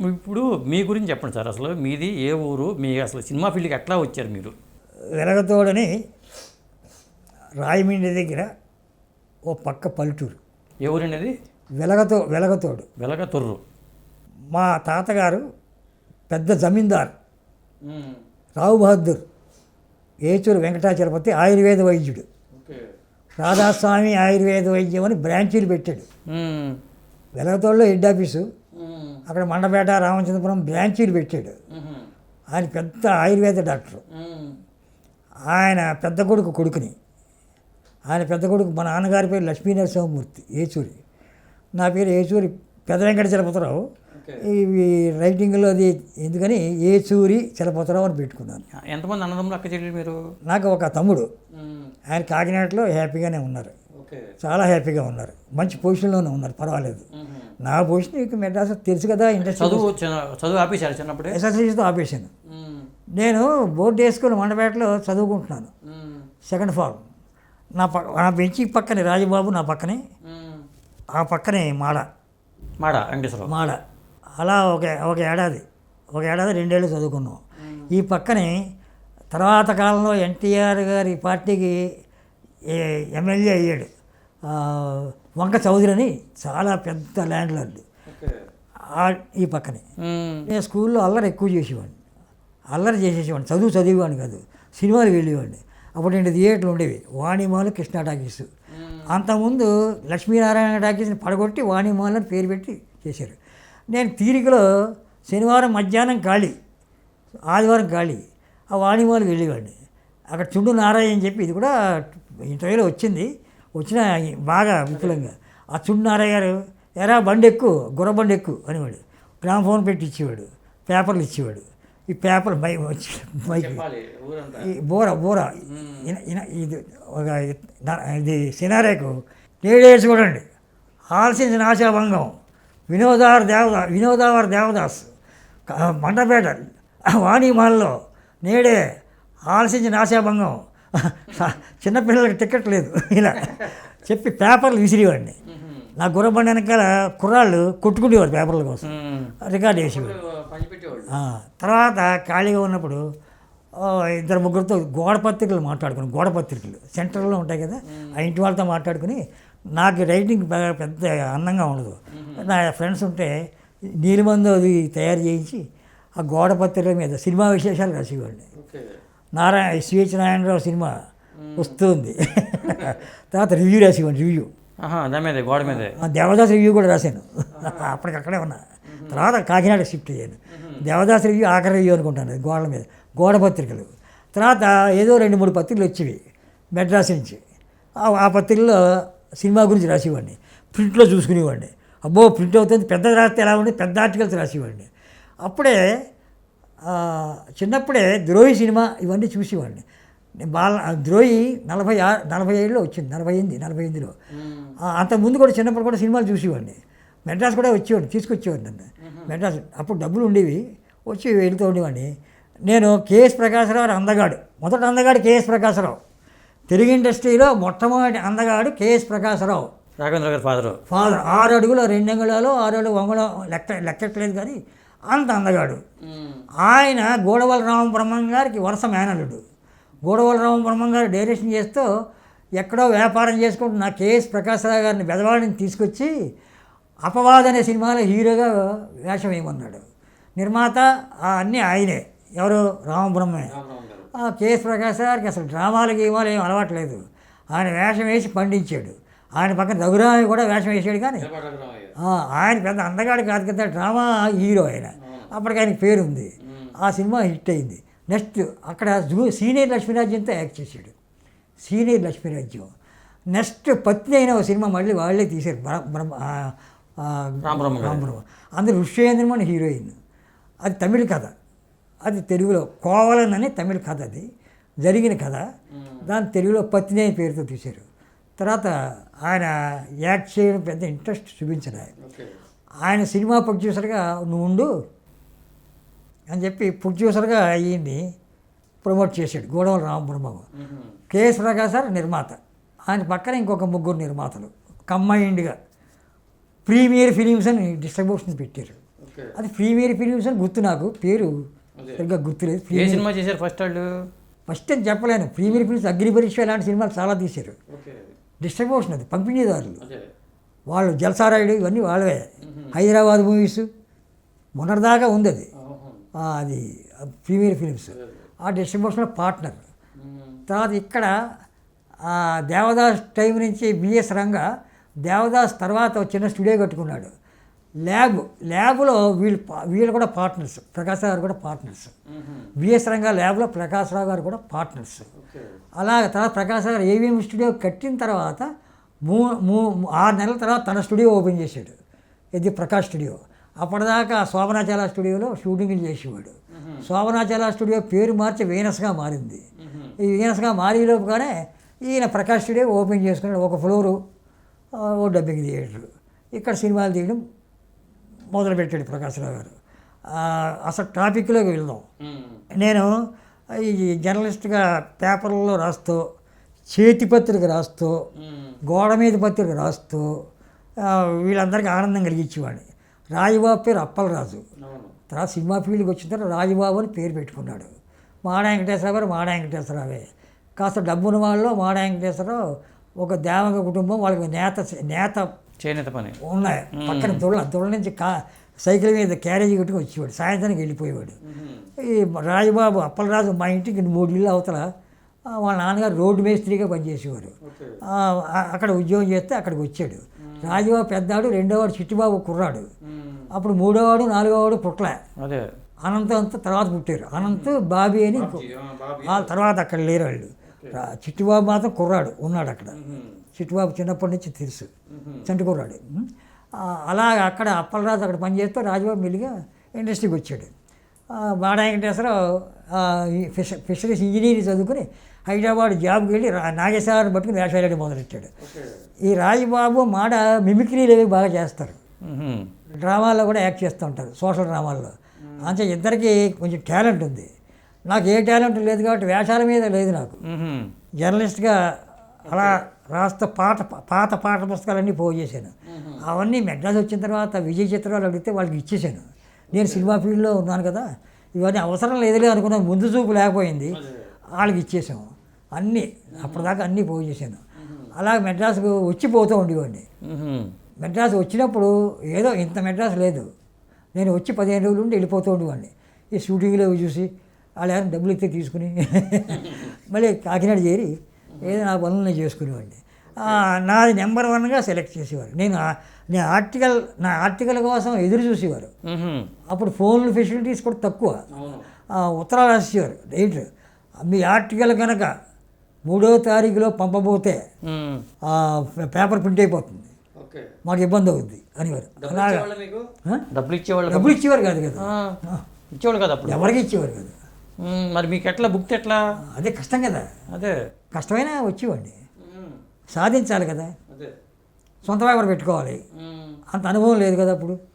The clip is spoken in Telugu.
ఇప్పుడు మీ గురించి చెప్పండి సార్. అసలు మీది ఏ ఊరు? మీ అసలు సినిమా ఫీల్డ్కి ఎట్లా వచ్చారు మీరు? వెలగతోడని రాయమండ్రి దగ్గర ఓ పక్క పల్లెటూరు. ఏ ఊరు అనేది వెలగతో వెలగతోడు. వెలగ తొర్రు మా తాతగారు పెద్ద జమీందార్. రావు బహదూర్ ఏచూరు వెంకటాచలపతి ఆయుర్వేద వైద్యుడు. రాధాస్వామి ఆయుర్వేద వైద్యం అని బ్రాంచీలు పెట్టాడు. వెలగతోడులో హెడ్ ఆఫీసు. అక్కడ మండపేట రామచంద్రపురం బ్రాంచీలు పెట్టాడు. ఆయన పెద్ద ఆయుర్వేద డాక్టరు. ఆయన పెద్ద కొడుకు కొడుకుని. ఆయన పెద్ద కొడుకు మా నాన్నగారి పేరు లక్ష్మీ నరసింహమూర్తి ఏచూరి. నా పేరు ఏచూరి పెద్ద వెంకట చలపతిరావు. ఇవి రైటింగ్లో అది ఎందుకని ఏచూరి చలపతిరావు అని పెట్టుకున్నాను. ఎంతమంది అన్నదమ్ములు అక్క చెల్లెలు మీరు? నాకు ఒక తమ్ముడు. ఆయన కాకినాడలో హ్యాపీగానే ఉన్నారు. చాలా హ్యాపీగా ఉన్నారు. మంచి పొజిషన్లోనే ఉన్నారు. పర్వాలేదు. నా పొజిషన్ ఇక మెడ్రాస్ తెలుసు కదా ఇండస్ట్రీ చదువు చదువు ఆపేశారు చిన్నప్పుడే? నేను బోర్డు వేసుకుని మండపేటలో చదువుకుంటున్నాను. Second form. నా పక్క నా బెంచి పక్కనే రాజబాబు నా పక్కనే. ఆ పక్కనే మాడ. మాడ వెంకటేశ్వరరావు. మాడ. అలా ఒక ఒక ఏడాది. ఒక ఏడాది రెండేళ్ళు చదువుకున్నాం. ఈ పక్కనే తర్వాత కాలంలో ఎన్టీఆర్ గారి పార్టీకి ఎమ్మెల్యే అయ్యాడు. వంక చౌదరి అని చాలా పెద్ద ల్యాండ్ లార్డ్ ఈ పక్కనే. నేను స్కూల్లో అల్లరి ఎక్కువ చేసేవాడిని. అల్లరి చేసేసేవాడిని. చదువు చదివేవాడిని కాదు. సినిమాలు వెళ్ళేవాడిని. అప్పుడు రెండు థియేటర్లు ఉండేవి. వాణిమాలు కృష్ణ టాకీస్. అంతకుముందు లక్ష్మీనారాయణ టాకీస్ని పడగొట్టి వాణిమాలు అని పేరు పెట్టి చేశారు. నేను తీరికలో శనివారం మధ్యాహ్నం ఖాళీ. ఆదివారం ఖాళీ. ఆ వాణిమాలకు వెళ్ళేవాడిని. అక్కడ చుండు నారాయణ అని చెప్పి ఇది కూడా ఇంటర్వ్యూలో వచ్చింది. వచ్చిన బాగా విపులంగా. ఆ చుండు నారాయణ గారు ఎరా బండి ఎక్కు గుర్ర బండి ఎక్కు అనేవాడు. గ్రామ్ ఫోన్ పెట్టి ఇచ్చేవాడు పేపర్లు ఇచ్చేవాడు. ఈ పేపర్ బై వచ్చి బైక్ ఈ బోర బోర. ఇది ఒక ఇది సినారేకు నేడేసి చూడండి. ఆలసించిన ఆశాభంగం. వినోదార్ దేవదా వినోదావర్ దేవదాస్. మండపేట వాణిమాల్లో నేడే ఆలసించిన ఆశాభంగం. చిన్నపిల్లలకి టికెట్ లేదు. ఇలా చెప్పి పేపర్లు విసిరేవాడిని. నా గుర్రబండి వెనకాల కుర్రాళ్ళు కొట్టుకునేవారు పేపర్ల కోసం. రికార్డ్ వేసేవాడు ఆ, తర్వాత ఖాళీగా ఉన్నప్పుడు ఇద్దరు ముగ్గురితో గోడ పత్రికలు మాట్లాడుకుని గోడ పత్రికలు. సెంటర్లో ఉంటాయి కదా ఆ ఇంటి వాళ్ళతో మాట్లాడుకుని నాకు రైటింగ్ బాగా పెద్ద అందంగా ఉండదు. నా ఫ్రెండ్స్ ఉంటే నీలిమందు అది తయారు చేయించి ఆ గోడ పత్రికల మీద సినిమా విశేషాలు రాసేవాడిని. నారాయణ సిహెచ్ నారాయణరావు సినిమా వస్తుంది. తర్వాత రివ్యూ రాసేవాడిని రివ్యూ. దాని మీదే గోడ మీదే. దేవదాస్ రివ్యూ కూడా రాశాను. అప్పటికక్కడే ఉన్నా. తర్వాత కాకినాడ షిఫ్ట్ అయ్యాను. దేవదాస్ రివ్యూ ఆఖరి రివ్యూ అనుకుంటాను గోడల మీద గోడ పత్రికలు. తర్వాత ఏదో రెండు మూడు పత్రికలు వచ్చేవి మెడ్రాస్ నుంచి. ఆ- ఆ పత్రికలో సినిమా గురించి రాసేవాడిని. ప్రింట్లో చూసుకునేవాడిని. అబ్బో ప్రింట్ అవుతుంది పెద్ద రాస్తే ఎలా ఉండి పెద్ద ఆర్టికల్స్ రాసేవాడిని. అప్పుడే చిన్నప్పుడే ద్రోహి సినిమా ఇవన్నీ చూసేవాడిని. నేను బాల ద్రోహి నలభై ఆరు నలభై ఏడులో వచ్చింది నలభై ఎనిమిది నలభై ఎనిమిదిలో. అంతకుముందు కూడా చిన్నప్పుడు కూడా సినిమాలు చూసేవాడిని. మెడ్రాస్ కూడా వచ్చేవాడిని తీసుకొచ్చేవాడిని నన్ను. మెడ్రాస్ అప్పుడు డబ్బులు ఉండేవి వచ్చి వెళుతూ ఉండేవాడిని. నేను కేఎస్ ప్రకాశరావు అందగాడు మొదట అందగాడు కేఎస్ ప్రకాశరావు. తెలుగు ఇండస్ట్రీలో మొట్టమొదటి అందగాడు కేఎస్ ప్రకాశరావు. రాఘవేంద్ర గారి ఫాదరు. ఫాదర్ ఆరు అడుగుల రెండు అంగుళాలు ఆరు అడుగు అంగుళం లెక్క లెక్కట్లేదు కానీ అంత అందగాడు. ఆయన గోడవల రామబ్రహ్మం గారికి వరుస మేనలుడు గోడవల రామబ్రహ్మం గారు డైరెక్షన్ చేస్తూ ఎక్కడో వ్యాపారం చేసుకుంటూ నా కేఎస్ ప్రకాశరావు గారిని బెదవాడిని తీసుకొచ్చి అపవాద్ అనే సినిమాలో హీరోగా వేషం వేయమన్నాడు. నిర్మాత ఆ అన్నీ ఆయనే. ఎవరు? రామబ్రహ్మే ఆ కేఎస్ ప్రకాశ్ గారికి అసలు డ్రామాలు గీమాలు ఏం అలవాట్లేదు ఆయన వేషం వేసి పండించాడు. ఆయన పక్కన రఘురామి కూడా వేషం వేసాడు కానీ ఆయన పెద్ద అందగాడు కాదు కదా డ్రామా హీరో ఆయన. అప్పటికి ఆయనకి పేరు ఉంది ఆ సినిమా హిట్ అయింది. నెక్స్ట్ అక్కడ సీనియర్ లక్ష్మీరాజ్యంతో యాక్ట్ చేశాడు. సీనియర్ లక్ష్మీరాజ్యం నెక్స్ట్ పత్ని అయిన ఒక సినిమా మళ్ళీ వాళ్ళే తీశారు. రామబ్రహ్మ అందులో ఋష్యేంద్రమని హీరోయిన్. అది తమిళ కథ. అది తెలుగులో కోవలన్ అని తమిళ కథ అది. జరిగిన కథ. దాని తెలుగులో పత్ని అనే పేరుతో తీశారు. తర్వాత ఆయన యాక్ట్ చేయడం పెద్ద ఇంట్రెస్ట్ చూపించారు ఆయన ఆయన సినిమా ప్రొడ్యూసర్గా నువ్వు ఉండు అని చెప్పి ప్రొడ్యూసర్గా అయ్యింది ప్రమోట్ చేశాడు గోడవల రామబ్రహ్మం కేఎస్ ప్రకాశ్ సార్ నిర్మాత. ఆయన పక్కన ఇంకొక ముగ్గురు నిర్మాతలు. కంబైన్డ్గా ప్రీమియర్ ఫిలిమ్స్ అని డిస్ట్రిబ్యూషన్ పెట్టారు. అది ప్రీమియర్ ఫిలిమ్స్ అని గుర్తు నాకు. పేరు. సరిగ్గా గుర్తులేదు. సినిమా చేశారు ఫస్ట్ వాళ్ళు? ఫస్ట్ అని చెప్పలేను. ప్రీమియర్ ఫిలిమ్స్ అగ్ని పరీక్ష లాంటి సినిమాలు చాలా తీశారు. ఓకే. డిస్ట్రిబ్యూషన్ అది. పంపిణీదారులు వాళ్ళు జల్సారాయుడు ఇవన్నీ వాళ్ళవే. హైదరాబాద్ మూవీస్ మొన్నటిదాకా ఉంది అది అది ప్రీమియర్ ఫిలిమ్స్. ఆ డిస్ట్రిబ్యూషన్ పార్ట్నర్. తర్వాత ఇక్కడ దేవదాస్ టైం నుంచి బిఎస్ రంగ దేవదాస్ తర్వాత చిన్న స్టూడియో కట్టుకున్నాడు. ల్యాబ్ ల్యాబ్లో వీళ్ళు పా- వీళ్ళు కూడా పార్ట్నర్స్. ప్రకాశ్ రావు గారు కూడా పార్ట్నర్స్. బిఎస్ రంగ ల్యాబ్లో ప్రకాశ్ రావు గారు కూడా పార్ట్నర్స్. అలాగ తర్వాత ప్రకాశ్ రావు గారు ఏవిఎం స్టూడియో కట్టిన తర్వాత మూ మూ ఆరు నెలల తర్వాత తన స్టూడియో ఓపెన్ చేశాడు. ఇది ప్రకాష్ స్టూడియో. అప్పటిదాకా శోభనాచాల స్టూడియోలో షూటింగ్లు చేసేవాడు. శోభనాచాల స్టూడియో పేరు మార్చి వీనస్గా మారింది. ఈ వీనస్గా మారేలోపుగానే ఈయన ప్రకాష్ స్టూడియో ఓపెన్ చేసుకున్నాడు. ఒక ఫ్లోరు ఓ డబ్బింగ్ థియేటర్. ఇక్కడ సినిమాలు తీయడం మొదలుపెట్టాడు ప్రకాశ్రావు గారు. అసలు టాపిక్లోకి వెళ్దాం. నేను ఈ జర్నలిస్ట్గా పేపర్లలో రాస్తూ చేతి పత్రిక రాస్తూ గోడ మీద పత్రిక రాస్తూ వీళ్ళందరికీ ఆనందం కలిగించేవాడిని. రాజుబాబు పేరు అప్పలరాజు. తర్వాత సినిమా ఫీల్డ్కి వచ్చిన తర్వాత రాజుబాబు అని పేరు పెట్టుకున్నాడు. మాడ వెంకటేశ్వరరావు గారు మాడ వెంకటేశ్వరరావే. కాస్త డబ్బున్న వాళ్ళు మాడ వెంకటేశ్వరరావు ఒక దేవక కుటుంబం వాళ్ళకి నేత నేత చేనేత పని. ఉన్నాయి. పక్కన దొళ్ళ దొళ్ళ నుంచి కా సైకిల్ మీద క్యారేజీ కట్టుకు వచ్చేవాడు. సాయంత్రానికి వెళ్ళిపోయేవాడు. ఈ రాజుబాబు అప్పలరాజు మా ఇంటికి మూడు ఇళ్ళు అవతల వాళ్ళ నాన్నగారు రోడ్డు మేస్త్రిగా పనిచేసేవారు. అక్కడ ఉద్యోగం చేస్తే అక్కడికి వచ్చాడు. రాజుబాబు పెద్దాడు రెండోవాడు చిట్టిబాబు కుర్రాడు. అప్పుడు మూడోవాడు నాలుగోవాడు పుట్ల అనంత అంతా తర్వాత పుట్టారు. అనంత్ బాబీ అని ఆ తర్వాత అక్కడ లేరు వాళ్ళు. చిట్టిబాబు మాత్రం కుర్రాడు ఉన్నాడు అక్కడ. చిట్టిబాబు చిన్నప్పటి నుంచి తెలుసు. చంటి కుర్రాడు. అలా అక్కడ అప్పలరాజు అక్కడ పనిచేస్తూ రాజుబాబు మెల్లిగా ఇండస్ట్రీకి వచ్చాడు. బాడా వెంకటేశ్వరరావు ఫిష ఫిషరీస్ ఇంజనీరింగ్ చదువుకుని హైదరాబాద్ జాబ్కి వెళ్ళి రా- నాగేశ్వరాన్ని పట్టుకుని వేషాలు మొదలెట్టాడు. ఈ రాజుబాబు మాడ మిమిక్రీలు అవి బాగా చేస్తారు. డ్రామాల్లో కూడా యాక్ట్ చేస్తూ ఉంటారు సోషల్ డ్రామాల్లో. అంతే ఇద్దరికి కొంచెం టాలెంట్ ఉంది. నాకు ఏ టాలెంట్ లేదు కాబట్టి వేషాల మీద లేదు నాకు. జర్నలిస్ట్గా అలా రాస్తా పాత పాత పాట పుస్తకాలన్నీ పోగు చేశాను. అవన్నీ మెడ్రాస్ వచ్చిన తర్వాత విజయ్ చిత్రాలు అడిగితే వాళ్ళకి ఇచ్చేసాను నేను సినిమా ఫీల్డ్లో ఉన్నాను కదా ఇవన్నీ అవసరం లేదులే అనుకున్నాను ముందు చూపు లేకపోయింది వాళ్ళకి ఇచ్చేసాము అన్నీ అప్పటిదాకా అన్నీ పోగు చేశాను. అలా మెడ్రాస్కు వచ్చి పోతూ ఉండేవాడిని. మెడ్రాస్ వచ్చినప్పుడు ఏదో ఇంత మెడ్రాస్ లేదు. నేను వచ్చి పదిహేను రోజులు ఉండి వెళ్ళిపోతూ ఉండేవాడిని. ఈ షూటింగ్లో చూసి వాళ్ళు ఎవరైనా డబ్బులు ఇస్తే తీసుకుని. మళ్ళీ కాకినాడ చేరి ఏదో నా పనులు నేను చేసుకునేవాడిని నాది నెంబర్ వన్గా సెలెక్ట్ చేసేవారు. నేను నేను ఆర్టికల్ నా ఆర్టికల్ కోసం ఎదురు చూసేవారు. అప్పుడు ఫోన్లు ఫెసిలిటీస్ కూడా తక్కువ. ఉత్తరాలు రాసేవారు. రైట్ మీ ఆర్టికల్ కనుక మూడో తారీఖులో పంపబోతే పేపర్ ప్రింట్ అయిపోతుంది. మాకు ఇబ్బంది అవుద్ది అనేవారు? డబ్బులు ఇచ్చేవాళ్ళు డబ్బులు ఇచ్చేవారు కాదు కదా. ఇచ్చేవాళ్ళు కదా అప్పుడు? ఎవరికి ఇచ్చేవారు కాదు. మరి మీకు ఎట్లా బుక్ ఎట్లా? అదే కష్టం కదా. అదే. కష్టమైనా వచ్చేవాడిని. సాధించాలి కదా. సొంత వ్యాపారం పెట్టుకోవాలి. అంత అనుభవం లేదు కదా అప్పుడు.